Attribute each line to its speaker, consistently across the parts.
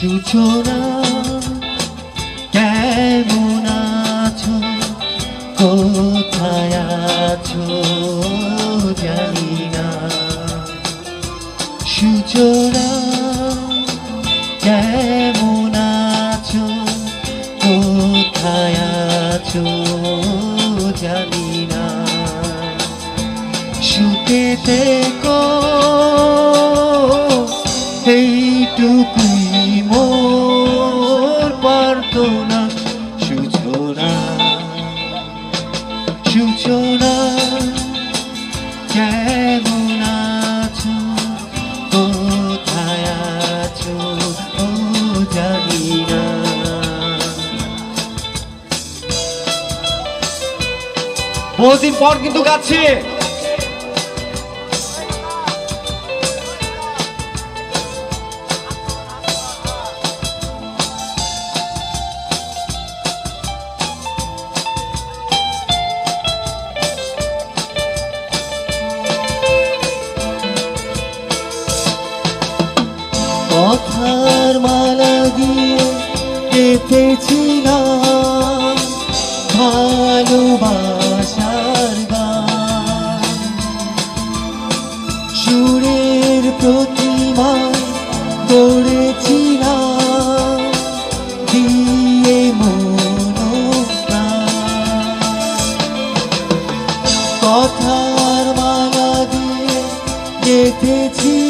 Speaker 1: সূচনা, কেমন আছো? কোথায় আছো জানি না। সূচনা, কেমন আছো? কোথায় আছো জানি না। শুতে এইটুকুই মোর প্রার্থনা সূচনা সূচনা কেমন আছো? কোথায় আছো? ও জানি না।
Speaker 2: বহুদিন পর কিন্তু গাচ্ছি।
Speaker 1: কেঁথেছিলাম ভালোবাসার গান। সুরের প্রতিমা গড়েছিলাম দিয়ে কথার মালা দিয়ে গেঁথেছিলাম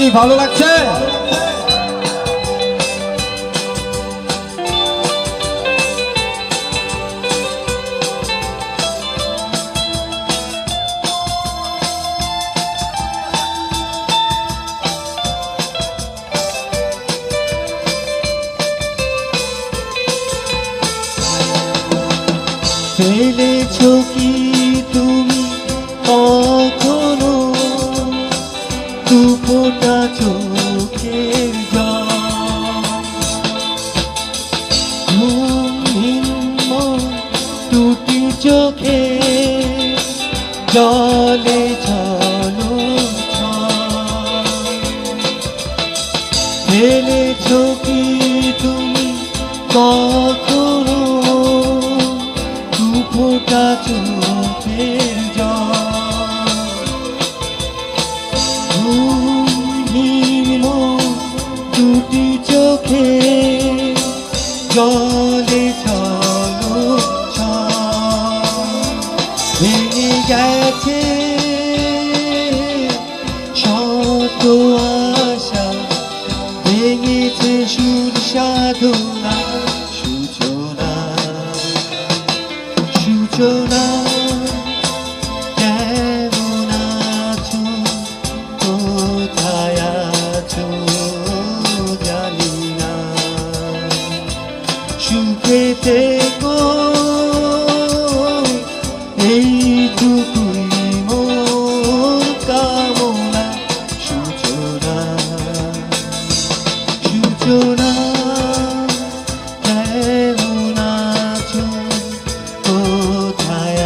Speaker 2: কি ভালো লাগছে?
Speaker 1: কি চোখে জলে চলো ফেলেছ কি তুমি কখনো দুফোটা চোখের জল। চোখে জলে। গেছে। শত আশা ভেঙেছে সুর সাধনা সূচনা সূচনা সূচনা কেমন আছো কোথায়